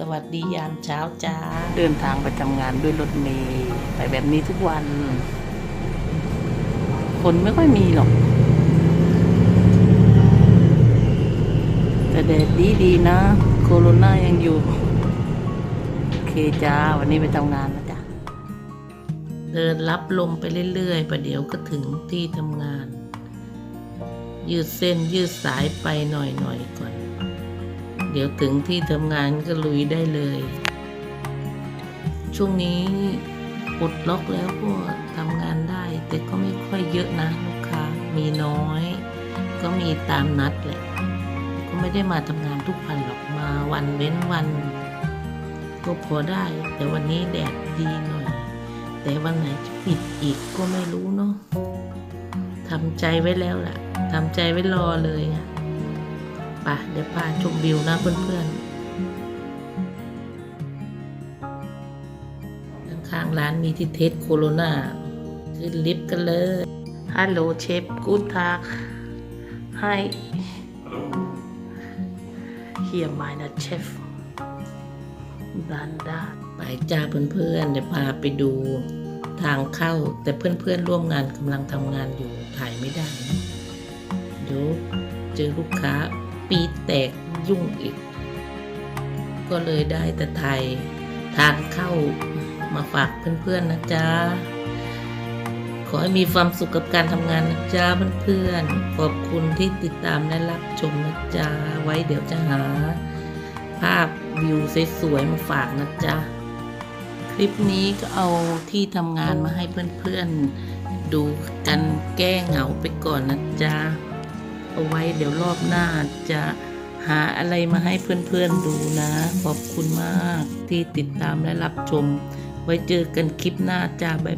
สวัสดียามเช้าจ้า เดินทางไปทำงานด้วยรถเมล์ไปแบบนี้ทุกวัน คนไม่ค่อยมีหรอก แต่แดดดีดีๆนะ โคโรนายังอยู่ โอเคจ้า วันนี้ไปทำงานนะจ๊ะเดินรับลมไปเรื่อยๆประเดี๋ยวก็ถึงที่ทำงาน ยืดเส้นยืดสายไปหน่อยๆก่อน เดี๋ยวถึงที่ทำงานก็ลุยได้เลย ช่วงนี้ปลดล็อกแล้วก็ทำงานได้ แต่ก็ไม่ค่อยเยอะนะลูกค้ามีน้อย ก็มีตามนัดแหละก็ไม่ได้มาทำงานทุกวันหรอกมาวันเว้นวัน ก็พอได้ แต่วันนี้แดดดีหน่อย แต่วันไหนจะปิดอีกก็ไม่รู้เนาะทำใจไว้แล้วล่ะทำใจไว้รอเลยอะ ป่ะเดี๋ยวพาชมวิวนะเพื่อนๆข้างๆร้านมีที่เทสโคโรนาขึ้นลิฟต์กันเลย ฮัลโหลเชฟกูดทากให้ Hier meine Chef บันดาไปจ้าเพื่อนๆเดี๋ยวพาไปดูทางเข้า แต่เพื่อนๆร่วมงานกำลังทำงานอยู่ถ่ายไม่ได้นะเดี๋ยวเจอลูกค้า ปีแตกยุ่งอีก ก็เลยได้แต่ถ่ายทางเข้ามาฝากเพื่อนๆนะจ๊ะ ขอให้มีความสุขกับการทำงานนะจ๊ะเพื่อนๆขอบคุณที่ติดตามและรับชมนะจ๊ะ ไว้เดี๋ยวจะหา ภาพวิวสวยๆมาฝากนะจ๊ะ คลิปนี้ก็เอาที่ทำงานมาให้เพื่อนๆดูกันแก้เหงาไปก่อนนะจ๊ะ เอาไว้ เดี๋ยวรอบหน้าจะหาอะไรมาให้เพื่อนๆดูนะ ขอบคุณมากที่ติดตามและรับชม ไว้เจอกันคลิปหน้าจ้าบ๊าย